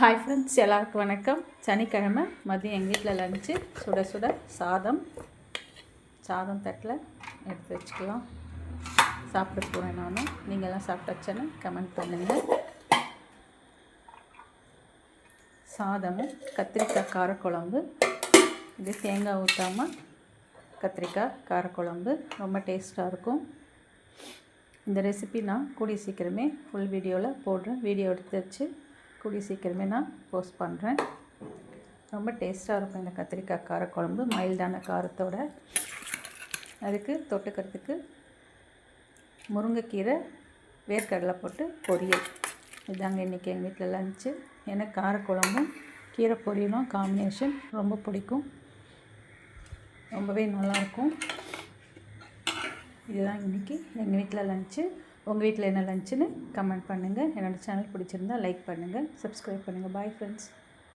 Hi friends எல்லாருக்கும் வணக்கம். சனிக்கிழமை மதியம் எங்கள் வீட்டில் லஞ்சு சுட சுட சாதம். சாதம் தட்டில் எடுத்து வச்சுக்கலாம். சாப்பிட போகிறேன் நானும் நீங்கள்லாம் சாப்பிட்டாச்சேன்னு கமெண்ட் பண்ணுங்கள் சாதமும் கத்திரிக்காய் காரக்குழம்பு. இது தேங்காய் ஊற்றாமல் கத்திரிக்காய் காரக்குழம்பு. ரொம்ப டேஸ்ட்டாக இருக்கும். இந்த ரெசிபி நான் கூடிய சீக்கிரமே ஃபுல் வீடியோவில் போடுறேன். வீடியோ எடுத்து வச்சு கூடிய சீக்கிரமே நான் போஸ்ட் பண்ணுறேன் ரொம்ப டேஸ்ட்டாக இருக்கும் இந்த கத்திரிக்காய் காரக்குழம்பு. மைல்டான காரத்தோட. அதுக்கு தொட்டுக்கிறதுக்கு முருங்கைக்கீரை வேர்க்கடலை போட்டு பொரியல். இதாங்க இன்றைக்கி எங்கள் வீட்டில் லஞ்சு எனக்கு காரக்குழம்பும் கீரை பொரியலும் காம்பினேஷன் ரொம்ப பிடிக்கும். ரொம்பவே நல்லாயிருக்கும். இதுதான் இன்றைக்கி எங்கள் வீட்டில் லஞ்சு உங்கள் வீட்டில் என்ன லஞ்சுன்னு கமெண்ட் பண்ணுங்கள் என்னோடய சேனல் பிடிச்சிருந்தா லைக் பண்ணுங்கள் சப்ஸ்கிரைப் பண்ணுங்கள் பாய் ஃப்ரெண்ட்ஸ்